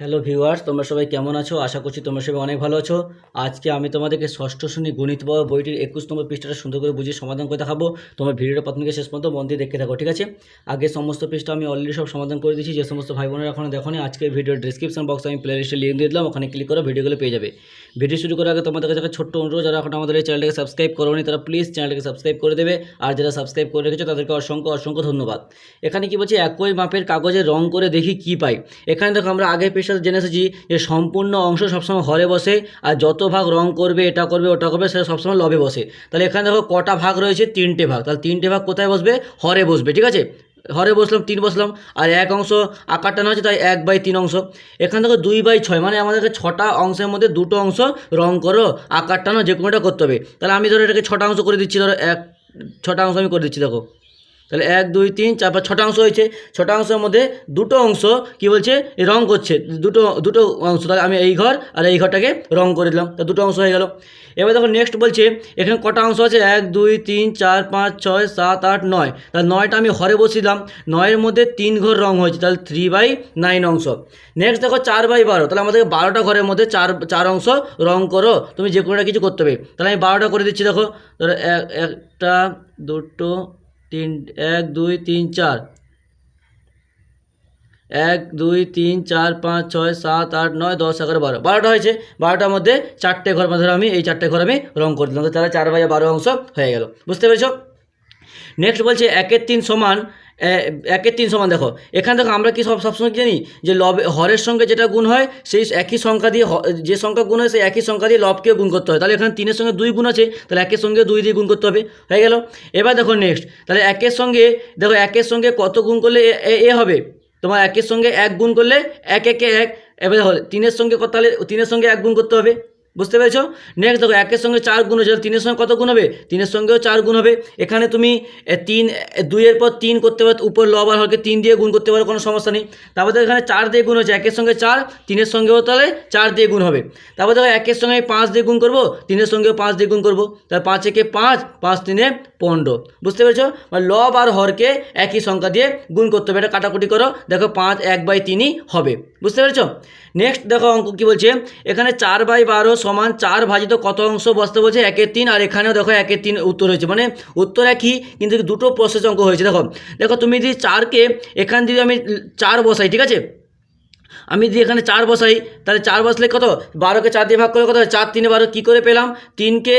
Hello viewers তোমরা সবাই কেমন আছো? আশা করছি তোমরা সবাই অনেক ভালো আছো। আজকে আমি তোমাদেরকে ষষ্ঠ শ্রেণি গণিত বই বইটির একুশ নম্বর পৃষ্ঠাটা সুন্দর করে বুঝিয়ে সমাধান করে দেখাবো। তোমার ভিডিওটা প্রথম শেষ পর্যন্ত মন দিয়ে দেখতে থাকো, ঠিক আছে? আগে সমস্ত পৃষ্ঠা আমি অলরেডি সব সমাধান করে দিয়েছি। যে সমস্ত ভাই বোনেরা এখনও দেখো আজকে ভিডিওর ডিসক্রিপশন বক্সে আমি প্লে লিস্টে লিঙ্ক দিয়ে দিলাম। ওখানে ক্লিক করে, ভিডিওগুলো পেয়ে যাবে। ভিডিও শুরু করার আগে তোমাদের কাছে একটা ছোট্ট অনুরোধ, যারা এখন আমাদের এই চ্যানেলটাকে সাবস্ক্রাইব করোনি, তারা প্লিজ চ্যানেলটাকে সাবস্ক্রাইব করে দেবে। আর যারা সাবস্ক্রাইব করে রেখেছো, তাদেরকে অসংখ্য অসংখ্য ধন্যবাদ। এখানে কি বলছে? একই মাপের কাগজে রং করে দেখি কি পাই। এখানে দেখো, আমরা আগের পৃষ্ঠাতে জেনে এসেছি যে সম্পূর্ণ অংশ সবসময় হরে বসে আর যত ভাগ রং করবে, এটা করবে, ওটা করবে, সেটা সবসময় লবে বসে। তাহলে এখানে দেখো কটা ভাগ রয়েছে? তিনটে ভাগ। তাহলে তিনটে ভাগ কোথায় বসবে? হরে বসবে, ঠিক আছে? হরে বসলাম, তিন বসলাম, আর এক অংশ আকারটা না হচ্ছে তাই এক বাই তিন অংশ। এখান থেকে দুই বাই ছয় মানে আমাদেরকে ছটা অংশের মধ্যে দুটো অংশ রং করো, আকারটা না যে কোনোটা করতে হবে। তাহলে আমি ধরো এটাকে ছটা অংশ করে দিচ্ছি, ধরো এক, ছটা অংশ আমি করে দিচ্ছি, দেখো। তাহলে এক, দুই, তিন, চার, পাঁচ, ছটা অংশ হয়েছে। ছটা অংশের মধ্যে দুটো অংশ কি বলছে? রং করছে। দুটো দুটো অংশ। তাহলে আমি এই ঘর আর এই ঘরটাকে রং করে দিলাম। তা দুটো অংশ হয়ে গেল। এবার দেখো নেক্সট বলছে, এখানে কটা অংশ আছে? এক, দুই, তিন, চার, পাঁচ, ছয়, সাত, আট, নয়। তাহলে নয়টা আমি হরে বসিলাম নয়ের মধ্যে তিন ঘর রং হয়েছে। তাহলে থ্রি বাই নাইন অংশ। নেক্সট দেখো চার বাই বারো। তাহলে আমাদের বারোটা ঘরের মধ্যে চার চার অংশ রং করো। তুমি যে কোনোটা কিছু করতে হবে তাহলে আমি বারোটা করে দিচ্ছি দেখো। ধরো এক- একটা, দুটো তিন, এক, দুই, তিন, চার। এক, দুই, তিন, চার, পাঁচ, ছয়, সাত, আট, নয়, দশ, এগারো, বারো। বারোটা হয়েছে। বারোটার মধ্যে চারটে ঘর মধ্যে আমি, এই চারটে ঘর আমি রং করে দিলাম। তাহলে চার বাজে বারো অংশ হয়ে গেল। বুঝতে পেরেছ? নেক্সট বলছে একের তিন সমান একের তিন সমান দেখো। এখানে দেখো আমরা কি সব সবসময় জানি? যে লব, হরের সঙ্গে যেটা গুণ হয়, সেই একই সংখ্যা দিয়ে যে সংখ্যা গুণ হয়, সেই একই সংখ্যা দিয়ে লবকে গুণ করতে হয়। তাহলে এখানে তিনের সঙ্গে দুই গুণ আছে, তাহলে একের সঙ্গে দুই দিয়ে গুণ করতে হবে। হয়ে গেল? এবার দেখো নেক্সট তাহলে একের সঙ্গে, দেখো একের সঙ্গে কত গুণ করলে এ- হবে? তোমার একের সঙ্গে এক গুণ করলে এক, একে এক। এবার দেখো, তিনের সঙ্গে তাহলে তিনের সঙ্গে এক গুণ করতে হবে? বুঝতে পেরেছ? নেক্সট দেখো, একের সঙ্গে চার গুণ তাহলে তিনের সঙ্গে কত গুণ হবে? তিনের সঙ্গেও চার গুণ হবে। এখানে তুমি তিন দুইয়ের পর তিন করতে পারো, উপর লব আর হরকে তিন দিয়ে গুণ করতে পারো, কোনো সমস্যা নেই। তারপর দেখো, এখানে চার দিয়ে গুণ হচ্ছে একের সঙ্গে চার, তিনের সঙ্গেও তাহলে চার দিয়ে গুণ হবে। তারপর দেখো, একের সঙ্গে পাঁচ দিয়ে গুণ করব, তিনের সঙ্গেও পাঁচ দিয়ে গুণ করব। তাহলে পাঁচ একে পাঁচ পাঁচ তিনে পনেরো। বুঝতে পেরেছ? মানে লব আর হরকে একই সংখ্যা দিয়ে গুণ করতে হবে, এটা কাটাকুটি করো। দেখো, পাঁচ এক বাই তিনই হবে। বুঝতে পেরেছ? নেক্সট দেখো, অঙ্ক কী বলছে? এখানে চার বাই বারো সমান চার ভাজিত কত অংশ বসতে বলছে? একের তিন, আর এখানেও দেখো একের তিন উত্তর হয়েছে। মানে উত্তর একই, কিন্তু দুটো প্রসেস অঙ্ক হয়েছে। দেখো দেখো, তুমি যদি চারকে এখান যদি আমি চার বসাই, ঠিক আছে? আমি যদি এখানে চার বসাই, তাহলে চার বসলে কত? বারোকে চার দিয়ে ভাগ করে কত? চার তিনে বারো কী করে পেলাম? তিনকে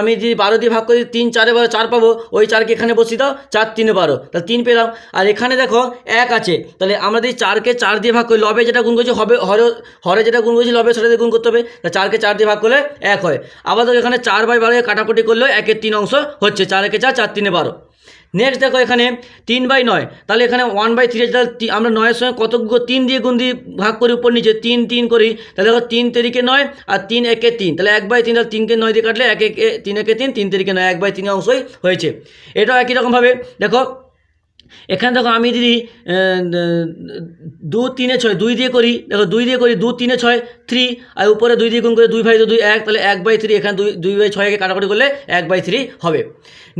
আমি যদি বারো দিয়ে ভাগ করি, তিন, চারে বারো, চার পাবো, ওই চারকে এখানে বসিয়ে দাও, চার তিনে বারো। তাহলে তিন পেলাম। আর এখানে দেখো, এক আছে। তাহলে আমরা যদি চারকে চার দিয়ে ভাগ করি, লবে যেটা গুণ করছি হবে, হরে হরে যেটা গুণ করছি, লবে সেটা দিয়ে গুণ করতে হবে। তা চারকে চার দিয়ে ভাগ করলে এক হয়। আবার এখানে চার বাই বারোকে কাটাকুটি করলেও একের তিন অংশ হচ্ছে। চার একে চার চার তিনে বারো। নেক্সট দেখো এখানে তিন বাই নয়। তাহলে এখানে ওয়ান বাই থ্রি তাহলে আমরা নয়ের সঙ্গে কতগুলো তিন দিয়ে গুণ দিয়ে ভাগ করি উপর নিচে। তিন তিন করি। তাহলে দেখো তিন তারিখে নয় আর তিন একে তিন। তাহলে এক বাই তিন, তাহলে তিনকে নয় দিয়ে কাটলে এক একে তিন একে তিন তিন তারিখে নয়। এক বাই তিন অংশই হয়েছে। এটাও একই রকমভাবে দেখো এখানে দেখো আমি যদি দু তিনে ছয়, দুই দিয়ে করি, দেখো দুই দিয়ে করি, দু তিনে ছয়, থ্রি, আর উপরে দুই দিয়ে গুণ করে দুই ভাই দুই, এক, তাহলে এক বাই থ্রি, এখানে দুই দুই বাই ছয়কে কাটাকাটি করলে এক বাই থ্রি হবে।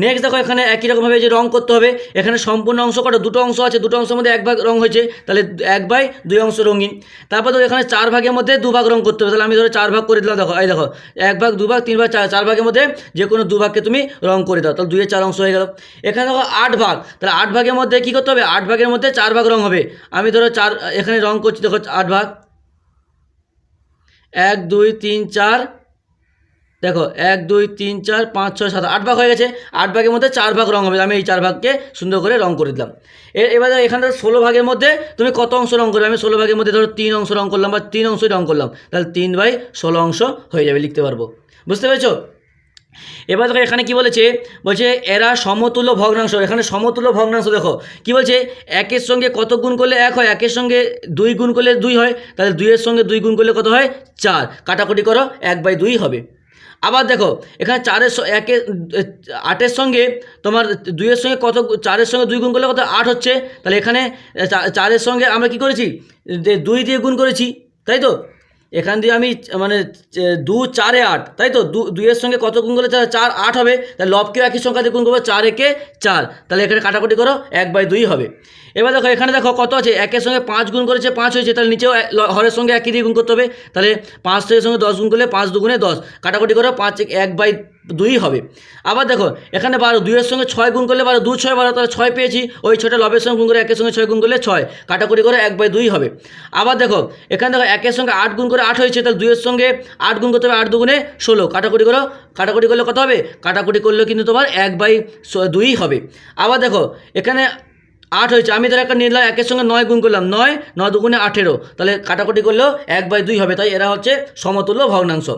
নেক্সট দেখো এখানে একই রকমভাবে যে রং করতে হবে, এখানে সম্পূর্ণ অংশ কটা, দুটো অংশ আছে, দুটো অংশের মধ্যে এক ভাগ রং হয়েছে, তাহলে এক বাই দুই অংশ রঙিন। তারপর দেখো এখানে চার ভাগের মধ্যে দু ভাগ রং করতে হবে, তাহলে আমি ধরো চার ভাগ করে দিলাম, দেখো, এই দেখো, এক ভাগ, দু ভাগ, তিন ভাগ, চার চার ভাগের মধ্যে যে কোনো দু ভাগকে তুমি রং করে দাও, তাহলে দুইয়ের চার অংশ হয়ে গেল। এখানে দেখো আট ভাগ, তাহলে আট ভাগের মধ্যে কী করতে হবে? আট ভাগের মধ্যে চার ভাগ রং হবে। আমি ধরো চার, এখানে রং করছি, দেখো আট ভাগ। এক, দুই, তিন, চার। দেখো, এক, দুই, তিন, চার, পাঁচ, ছয়, সাত, আট ভাগ হয়ে গেছে। আট ভাগের মধ্যে চার ভাগ রং হবে। আমি এই চার ভাগকে সুন্দর করে রং করে দিলাম। এবার এখানে ষোলো ভাগের মধ্যে তুমি কত অংশ রং করবে? আমি ষোলো ভাগের মধ্যে ধরো তিন অংশ রং করলাম বা তিন অংশই রং করলাম। তাহলে তিন বাই ষোলো অংশ হয়ে যাবে, লিখতে পারব। বুঝতে পেরেছ? এবার দেখো এখানে কি বলেছে? বলছে, এরা সমতুল্য ভগ্নাংশ। এখানে সমতুল্য ভগ্নাংশ দেখো। কি বলছে? একের সঙ্গে কত গুণ করলে এক হয়? একের সঙ্গে দুই গুণ করলে দুই হয়। তাহলে দুইয়ের সঙ্গে দুই গুণ করলে কত হয়? চার। কাটাকুটি করো, এক বাই দুই হবে। আবার দেখো, এখানে চারের একের আটের সঙ্গে তোমার দুইয়ের সঙ্গে কত চারের সঙ্গে দুই গুণ করলে কত? আট হচ্ছে। তাহলে এখানে চারের সঙ্গে আমরা কি করেছি? যে দুই দিয়ে গুণ করেছি। তাই তো? এখান দিয়ে আমি মানে দু, চারে আট, তাই তো? দু, দুইয়ের সঙ্গে কত গুণ করলে চার- আট হবে? তাহলে লবকে একই সংখ্যা দিয়ে গুণ করব, চার একে চার। তাহলে এখানে কাটাকুটি করো, এক বাই দুই হবে। এবার দেখো, এখানে দেখো কত আছে? একের সঙ্গে পাঁচ গুণ করেছে, পাঁচ হয়েছে, তাহলে নিচেও হরের সঙ্গে একই দিয়ে গুণ করতে হবে। তাহলে পাঁচ ছয়ের সঙ্গে দশ গুণ করলে পাঁচ দুগুণে দশ। কাটাকুটি করো, পাঁচ এক বাই দুই হবে। আবার দেখো, এখানে বারো, দুইয়ের সঙ্গে ছয় গুণ করলে বারো দু ছয় বারো, তাহলে ছয় পেয়েছি। ওই ছয়টা লবের সঙ্গে গুণ করে একের সঙ্গে ছয় গুণ করলে ছয়। কাটাকুটি করে এক বাই দুই হবে। আবার দেখো, এখানে দেখো, একের সঙ্গে আট গুণ করে আট হয়েছে, তাহলে দুইয়ের সঙ্গে আট গুণ করতে হবে আট দুগুণে ষোলো। কাটাকুটি করো, কাটাকুটি করলে কত হবে? কাটাকুটি করলে কিন্তু তোমার এক বাই দুই হবে। আবার দেখো, এখানে আট হয়েছে, আমি তাহলে একটা নিলাম, একের সঙ্গে নয় গুণ করলাম, নয় নয় দুগুণে আঠেরো। তাহলে কাটাকুটি করলেও এক বাই দুই হবে, তাই এরা হচ্ছে সমতুল্য ভগ্নাংশ।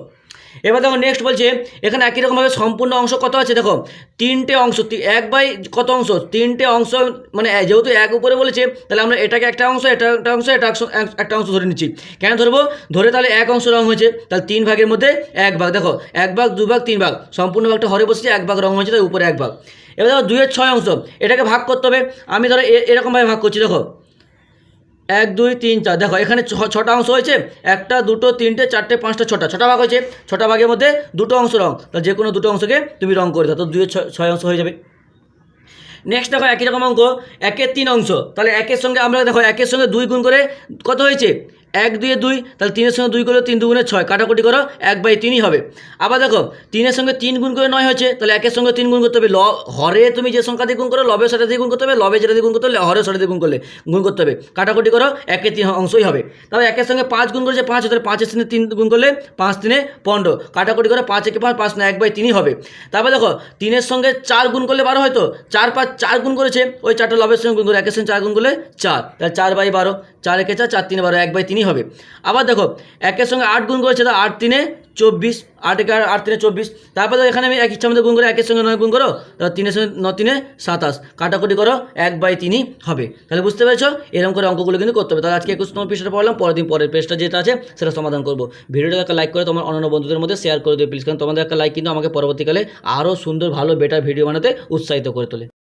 এবার দেখো নেক্সট বলছে, এখানে একই রকমভাবে সম্পূর্ণ অংশ কত আছে? দেখো, তিনটে অংশ এক বাই কত অংশ? তিনটে অংশ মানে যেহেতু এক উপরে বলেছে, তাহলে আমরা এটাকে একটা অংশ, এটা একটা অংশ, এটা এক- একটা অংশ ধরে নিচ্ছি। কেন ধরবো? ধরে তাহলে এক অংশ রং হয়েছে, তাহলে তিন ভাগের মধ্যে এক ভাগ। দেখো, এক ভাগ, দু ভাগ, তিন ভাগ, সম্পূর্ণ ভাগটা হরে বসেছে, এক ভাগ রং হয়েছে, তাই উপরে এক ভাগ। এবার দেখো দুয়ের ছয় অংশ, এটাকে ভাগ করতে হবে। আমি ধরো এরকমভাবে ভাগ করছি, দেখো। এক, দুই, তিন, চার। দেখো, এখানে ছটা অংশ হয়েছে। একটা, দুটো, তিনটে, চারটে, পাঁচটা, ছটা। ছটা ভাগ হয়েছে। ছটা ভাগের মধ্যে দুটো অংশ রং। তা যে কোনো দুটো অংশকে তুমি রং করে দাও। তো দুই, ছয় অংশ হয়ে যাবে। নেক্সট দেখো, একই রকম অঙ্ক। একের তিন অংশ। তাহলে একের সঙ্গে আমরা দেখো, একের সঙ্গে দুই গুণ করে কত হয়েছে? এক দুয়ে দুই, তাহলে তিনের সঙ্গে দুই করলে তিন দুগুণে ছয়। কাটাকুটি করো, এক বাই তিনই হবে। আবার দেখো, তিনের সঙ্গে তিন গুণ করে নয় হয়েছে, তাহলে একের সঙ্গে তিন গুণ করতে হবে। ল, হরে তুমি যে সংখ্যা দিয়ে গুণ করো, লবের সাথে দিয়ে গুণ করতে হবে লবে যেটা দিয়ে গুণ করতে হলে হরের সাথে দিয়ে গুণ করলে, গুণ করতে হবে। কাটাকুটি করো, একের তিন অংশই হবে। তাহলে একের সঙ্গে পাঁচ গুণ করেছে পাঁচ, তাহলে পাঁচের সঙ্গে তিন গুণ করলে পাঁচ তিনে পনেরো। কাটাকুটি করো, পাঁচ একে পাঁচ পাঁচ না, এক বাই তিনই হবে। তারপর দেখো, তিনের সঙ্গে চার গুণ করলে বারো হয়তো চার পাঁচ চার গুণ করেছে, ওই চারটা লবের সঙ্গে গুণ করে, একের সঙ্গে চার গুণ করলে চার। তাহলে চার বাই বারো, চার একে চার চার তিনে বারো, এক বাই তিনই হবে। আবার দেখো, একের সঙ্গে আট গুণ করেছে তো আট তিনে চব্বিশ, আট একে আট তিনে চব্বিশ। তারপরে এখানে আমি এক ইচ্ছা মধ্যে গুণ করে একের সঙ্গে নয় গুণ করো তিনের সঙ্গে ন তিনে সাতাশ। কাটাকুটি করো, এক বাই তিনই হবে। তাহলে বুঝতে পেরেছ? এরকম করে অঙ্কগুলো কিন্তু করতে হবে। তাহলে আজকে একুশ নম্বর পৃষ্ঠাটা পড়লাম, পরের দিন পরের পেজটা যেটা আছে সেটা সমাধান করব। ভিডিওটা একটা লাইক করে তোমার অন্যান্য বন্ধুদের মধ্যে শেয়ার করে দিও প্লিজ কারণ তোমাদের একটা লাইক কিন্তু আমাকে পরবর্তীকালে আরও সুন্দর, ভালো বেটার ভিডিও বানাতে উৎসাহিত করে তোলে।